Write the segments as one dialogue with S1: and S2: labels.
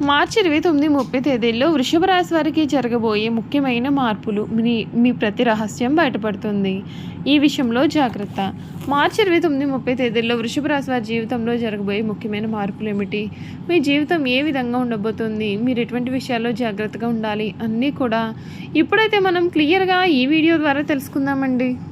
S1: మార్చి ఇరవై తొమ్మిది ముప్పై తేదీల్లో వృషభ రాశి వారికి జరగబోయే ముఖ్యమైన మార్పులు మీ మీ ప్రతి రహస్యం బయటపడుతుంది. ఈ విషయంలో జాగ్రత్త. మార్చి ఇరవై తొమ్మిది ముప్పై తేదీల్లో వృషభ రాశి వారి జీవితంలో జరగబోయే ముఖ్యమైన మార్పులు ఏమిటి? మీ జీవితం ఏ విధంగా ఉండబోతుంది? మీరు ఎటువంటి విషయాల్లో జాగ్రత్తగా ఉండాలి? అన్నీ కూడా ఇప్పుడైతే మనం క్లియర్గా ఈ వీడియో ద్వారా తెలుసుకుందామండి.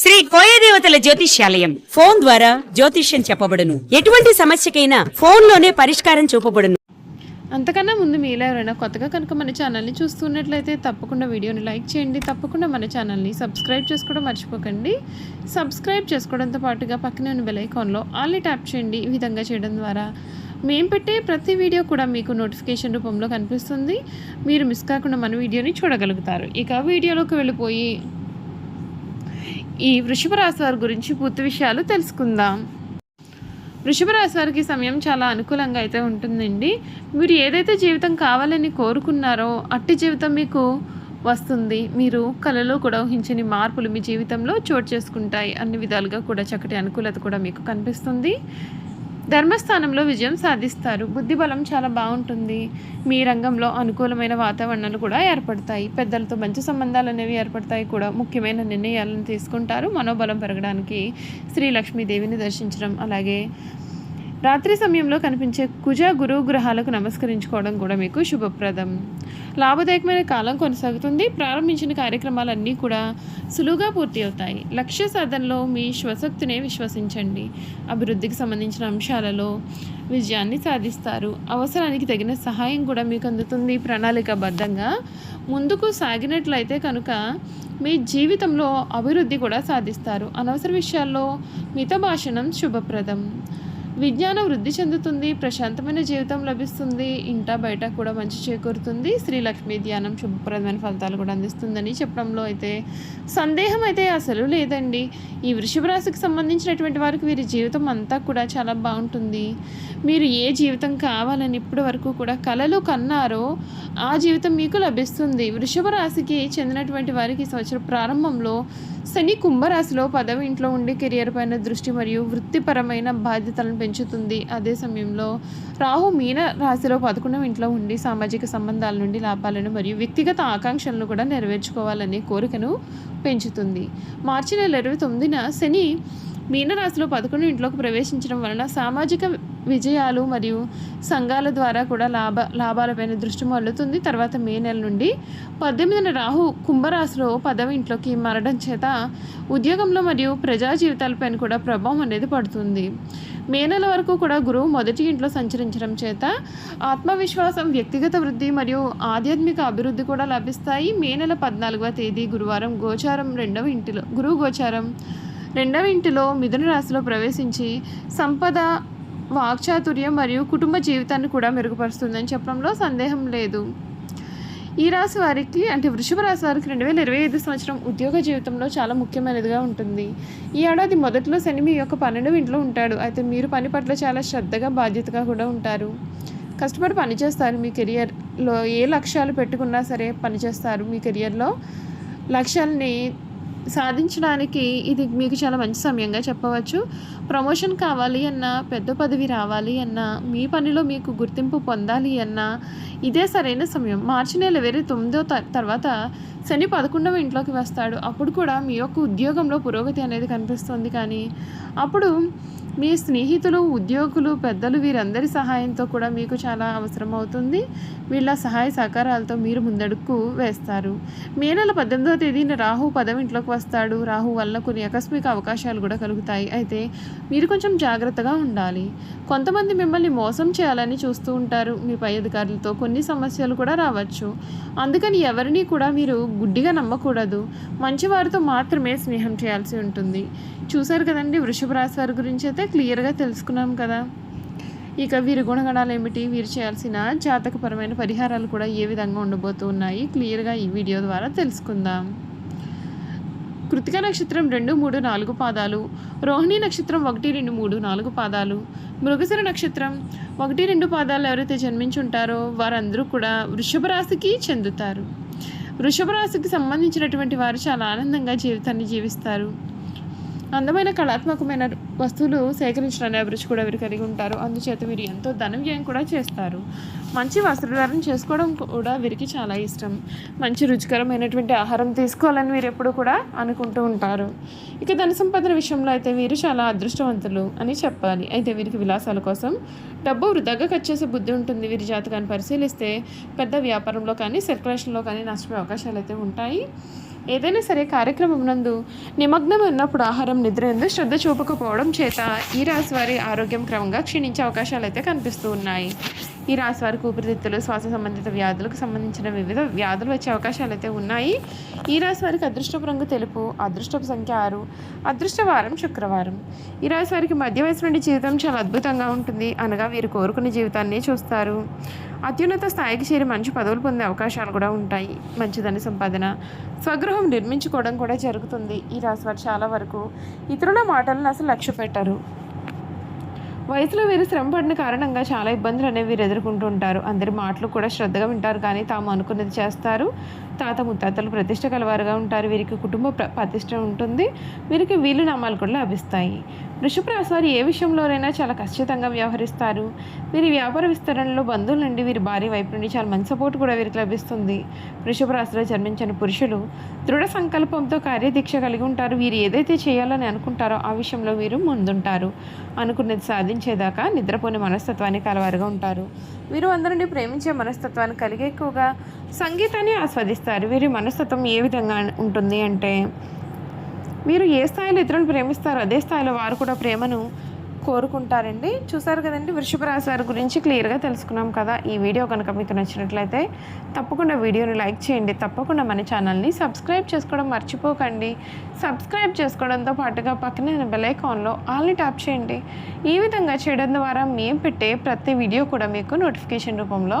S2: శ్రీ కోయదేవతల జ్యోతిష్యాలయం. ఫోన్ ద్వారా జ్యోతిష్యం చెప్పబడును. ఎటువంటి సమస్యకైనా ఫోన్లోనే పరిష్కారం చూపబడును.
S1: అంతకన్నా ముందు మీలో ఎవరైనా కొత్తగా కనుక మన ఛానల్ని చూస్తున్నట్లయితే తప్పకుండా వీడియోని లైక్ చేయండి. తప్పకుండా మన ఛానల్ని సబ్స్క్రైబ్ చేసుకోవడం మర్చిపోకండి. సబ్స్క్రైబ్ చేసుకోవడంతో పాటుగా పక్కనే ఉన్న బెల్ ఐకాన్లో ఆల్ని ట్యాప్ చేయండి. ఈ విధంగా చేయడం ద్వారా మేము పెట్టే ప్రతి వీడియో కూడా మీకు నోటిఫికేషన్ రూపంలో కనిపిస్తుంది. మీరు మిస్ కాకుండా మన వీడియోని చూడగలుగుతారు. ఇక వీడియోలోకి వెళ్ళిపోయి ఈ వృషభ రాశి వారి గురించి పూర్తి విషయాలు తెలుసుకుందాం. వృషభ రాశి వారికి సమయం చాలా అనుకూలంగా అయితే ఉంటుందండి. మీరు ఏదైతే జీవితం కావాలని కోరుకున్నారో అట్టి జీవితం మీకు వస్తుంది. మీరు కళలో కూడా ఊహించని మార్పులు మీ జీవితంలో చోటు చేసుకుంటాయి. అన్ని విధాలుగా కూడా చక్కటి అనుకూలత కూడా మీకు కనిపిస్తుంది. ధర్మస్థానంలో విజయం సాధిస్తారు. బుద్ధి బలం చాలా బాగుంటుంది. మీ రంగంలో అనుకూలమైన వాతావరణాలు కూడా ఏర్పడతాయి. పెద్దలతో మంచి సంబంధాలు అనేవి ఏర్పడతాయి కూడా. ముఖ్యమైన నిర్ణయాలను తీసుకుంటారు. మనోబలం పెరగడానికి శ్రీ లక్ష్మీదేవిని దర్శించడం. అలాగే రాత్రి సమయంలో కనిపించే కుజ గురువు గ్రహాలకు నమస్కరించుకోవడం కూడా మీకు శుభప్రదం. లాభదాయకమైన కాలం కొనసాగుతుంది. ప్రారంభించిన కార్యక్రమాలన్నీ కూడా సులువుగా పూర్తి అవుతాయి. లక్ష్య సాధనలో మీ శ్వశక్తినే విశ్వసించండి. అభివృద్ధికి సంబంధించిన అంశాలలో విజయాన్ని సాధిస్తారు. అవసరానికి తగిన సహాయం కూడా మీకు అందుతుంది. ప్రణాళికబద్ధంగా ముందుకు సాగినట్లయితే కనుక మీ జీవితంలో అభివృద్ధి కూడా సాధిస్తారు. అనవసర విషయాల్లో మిత భాషణం శుభప్రదం. విజ్ఞానం వృద్ధి చెందుతుంది ప్రశాంతమైన జీవితం లభిస్తుంది ఇంట బయట కూడా మంచి చేకూరుతుంది. శ్రీ లక్ష్మీ ధ్యానం శుభప్రదమైన ఫలితాలు కూడా అందిస్తుందని చెప్పడంలో అయితే సందేహం అయితే అసలు లేదండి. ఈ వృషభ రాశికి సంబంధించినటువంటి వారికి వీరి జీవితం అంతా కూడా చాలా బాగుంటుంది. మీరు ఏ జీవితం కావాలని ఇప్పటి వరకు కూడా కలలు కన్నారో ఆ జీవితం మీకు లభిస్తుంది. వృషభ రాశికి చెందినటువంటి వారికి సంవత్సరం ప్రారంభంలో శని కుంభరాశిలో పదవి ఇంట్లో ఉండే కెరియర్ పైన దృష్టి మరియు వృత్తిపరమైన బాధ్యతలను పెంచుతుంది. అదే సమయంలో రాహు మీన రాశిలో పదకొండవ ఇంట్లో ఉండి సామాజిక సంబంధాల నుండి లాభాలను మరియు వ్యక్తిగత ఆకాంక్షలను కూడా నెరవేర్చుకోవాలనే కోరికను పెంచుతుంది. మార్చి నెల ఇరవై తొమ్మిదిన శని మీనరాశిలో పదకొండు ఇంట్లోకి ప్రవేశించడం వలన సామాజిక విజయాలు మరియు సంఘాల ద్వారా కూడా లాభ లాభాలపైన దృష్టి మళ్ళుతుంది. తర్వాత మే నెల నుండి పద్దెనిమిదిన రాహు కుంభరాశిలో పదవి ఇంట్లోకి మారడం చేత ఉద్యోగంలో మరియు ప్రజా జీవితాలపైన కూడా ప్రభావం అనేది పడుతుంది. మే నెల వరకు కూడా గురువు మొదటి ఇంట్లో సంచరించడం చేత ఆత్మవిశ్వాసం వ్యక్తిగత వృద్ధి మరియు ఆధ్యాత్మిక అభివృద్ధి కూడా లభిస్తాయి. మే నెల పద్నాలుగవ తేదీ గురువారం గోచారం రెండవ ఇంటిలో గురువు గోచారం రెండవ ఇంటిలో మిథున రాశిలో ప్రవేశించి సంపద వాక్చాతుర్యం మరియు కుటుంబ జీవితాన్ని కూడా మెరుగుపరుస్తుందని చెప్పడంలో సందేహం లేదు. ఈ రాశి వారికి అంటే వృషభ రాశి వారికి రెండు వేల ఇరవై ఐదు సంవత్సరం ఉద్యోగ జీవితంలో చాలా ముఖ్యమైనదిగా ఉంటుంది. ఈ ఏడాది మొదట్లో శని మీ యొక్క పన్నెండు ఇంట్లో ఉంటాడు. అయితే మీరు పని పట్ల చాలా శ్రద్ధగా బాధ్యతగా కూడా ఉంటారు. కష్టపడి పనిచేస్తారు మీ కెరియర్లో ఏ లక్ష్యాలు పెట్టుకున్నా సరే పనిచేస్తారు మీ కెరియర్లో లక్ష్యాలని సాధించడానికి ఇది మీకు చాలా మంచి సమయంగా చెప్పవచ్చు. ప్రమోషన్ కావాలి అన్నా పెద్ద పదవి రావాలి అన్నా మీ పనిలో మీకు గుర్తింపు పొందాలి అన్నా ఇదే సరైన సమయం. మార్చి నెల వేరే తొమ్మిదో త- తర్వాత శని పదకొండవ ఇంట్లోకి వస్తాడు. అప్పుడు కూడా మీ యొక్క ఉద్యోగంలో పురోగతి అనేది కనిపిస్తుంది కానీ అప్పుడు మీ స్నేహితులు ఉద్యోగులు పెద్దలు వీరందరి సహాయంతో కూడా మీకు చాలా అవసరం అవుతుంది. వీళ్ళ సహాయ సహకారాలతో మీరు ముందడుగు వేస్తారు. మే నెల పద్దెనిమిదవ తేదీన రాహు పదవింట్లోకి వస్తాడు. రాహు వల్ల కొన్ని ఆకస్మిక అవకాశాలు కూడా కలుగుతాయి. అయితే మీరు కొంచెం జాగ్రత్తగా ఉండాలి. కొంతమంది మిమ్మల్ని మోసం చేయాలని చూస్తూ ఉంటారు. మీ పై అధికారులతో కొన్ని సమస్యలు కూడా రావచ్చు. అందుకని ఎవరిని కూడా మీరు గుడ్డిగా నమ్మకూడదు. మంచివారితో మాత్రమే స్నేహం చేయాల్సి ఉంటుంది. చూశారు కదండి వృషభ రాశి వారి గురించి అయితే క్లియర్గా తెలుసుకున్నాం కదా. ఇక వీరి గుణగణాలు ఏమిటి? వీరు చేయాల్సిన జాతకపరమైన పరిహారాలు కూడా ఏ విధంగా ఉండబోతున్నాయి క్లియర్గా ఈ వీడియో ద్వారా తెలుసుకుందాం. కృతిక నక్షత్రం రెండు మూడు నాలుగు పాదాలు. రోహిణి నక్షత్రం ఒకటి రెండు మూడు నాలుగు పాదాలు. మృగశిర నక్షత్రం ఒకటి రెండు పాదాలు ఎవరైతే జన్మించుంటారో వారందరూ కూడా వృషభ రాశికి చెందుతారు. వృషభ రాశికి సంబంధించినటువంటి వారు చాలా ఆనందంగా జీవితాన్ని జీవిస్తారు. అందమైన కళాత్మకమైన వస్తువులు సేకరించడానికి అభిరుచి కూడా వీరు కలిగి ఉంటారు. అందుచేత వీరు ఎంతో ధనవ్యయం కూడా చేస్తారు. మంచి వస్త్రధారణ చేసుకోవడం కూడా వీరికి చాలా ఇష్టం. మంచి రుచికరమైనటువంటి ఆహారం తీసుకోవాలని వీరు ఎప్పుడు కూడా అనుకుంటూ ఉంటారు. ఇక ధన సంపాదన విషయంలో అయితే వీరు చాలా అదృష్టవంతులు అని చెప్పాలి. అయితే వీరికి విలాసాల కోసం డబ్బు వృధాగా ఖర్చు చేసే బుద్ధి ఉంటుంది. వీరి జాతకాన్ని పరిశీలిస్తే పెద్ద వ్యాపారంలో కానీ సర్క్యులేషన్లో కానీ నష్టపోయే అవకాశాలు అయితే ఉంటాయి. ఏదైనా సరే కార్యక్రమం నందు నిమగ్నం ఉన్నప్పుడు ఆహారం నిద్ర ఎందు శ్రద్ధ చూపకపోవడం చేత ఈ రాశి వారి ఆరోగ్యం క్రమంగా క్షీణించే అవకాశాలు అయితే కనిపిస్తూ ఉన్నాయి. ఈ రాశి వారికి ఊపిరితిత్తులు శ్వాస సంబంధిత వ్యాధులకు సంబంధించిన వివిధ వ్యాధులు వచ్చే అవకాశాలు అయితే ఉన్నాయి. ఈ రాశి వారికి అదృష్టపు రంగు తెలుపు అదృష్టపు సంఖ్య ఆరు అదృష్టవారం శుక్రవారం. ఈ రాశి వారికి మధ్య వయసు నుండి జీవితం చాలా అద్భుతంగా ఉంటుంది. అనగా వీరు కోరుకునే జీవితాన్ని చూస్తారు. అత్యున్నత స్థాయికి చేరి మంచి పదవులు పొందే అవకాశాలు కూడా ఉంటాయి. మంచి ధన సంపాదన స్వగృహం నిర్మించుకోవడం కూడా జరుగుతుంది. ఈ రాశి వారు చాలా వరకు ఇతరుల మాటలను అసలు లక్ష్య పెట్టరు వయసులో వీరు శ్రమ పడిన కారణంగా చాలా ఇబ్బందులు అనేవి వీరు ఎదుర్కొంటూ ఉంటారు. అందరి మాటలు కూడా శ్రద్ధగా వింటారు కానీ తాము అనుకున్నది చేస్తారు. తాత ముత్తాతలు ప్రతిష్ట కలవారుగా ఉంటారు. వీరికి కుటుంబ ప్రతిష్ట ఉంటుంది. వీరికి వీలు నామాలు కూడా లభిస్తాయి. వృషభ రాశి వారు ఏ విషయంలోనైనా చాలా ఖచ్చితంగా వ్యవహరిస్తారు. వీరి వ్యాపార విస్తరణలో బంధువుల నుండి వీరి భార్య వైపు నుండి చాలా మంచి సపోర్ట్ కూడా వీరికి లభిస్తుంది. వృషభ రాశిలో జన్మించిన పురుషులు దృఢ సంకల్పంతో కార్యదీక్ష కలిగి ఉంటారు. వీరు ఏదైతే చేయాలని అనుకుంటారో ఆ విషయంలో వీరు ముందుంటారు. అనుకున్నది సాధించేదాకా నిద్రపోని మనస్తత్వాన్ని కలవారుగా ఉంటారు. వీరు అందరినీ ప్రేమించే మనస్తత్వాన్ని కలిగి ఎక్కువగా సంగీతాన్ని ఆస్వాదిస్తారు. వీరి మనస్తత్వం ఏ విధంగా ఉంటుంది అంటే మీరు ఏ స్థాయిలో ఇతరులను ప్రేమిస్తారో అదే స్థాయిలో వారు కూడా ప్రేమను కోరుకుంటారండి. చూసారు కదండి వృషభ రాశి వారి గురించి క్లియర్గా తెలుసుకున్నాం కదా. ఈ వీడియో కనుక మీకు నచ్చినట్లయితే తప్పకుండా వీడియోని లైక్ చేయండి. తప్పకుండా మన ఛానల్ని సబ్స్క్రైబ్ చేసుకోవడం మర్చిపోకండి. సబ్స్క్రైబ్ చేసుకోవడంతో పాటుగా పక్కనే బెల్ ఐకాన్లో ఆల్ని ట్యాప్ చేయండి. ఈ విధంగా చేయడం ద్వారా మేము పెట్టే ప్రతి వీడియో కూడా మీకు నోటిఫికేషన్ రూపంలో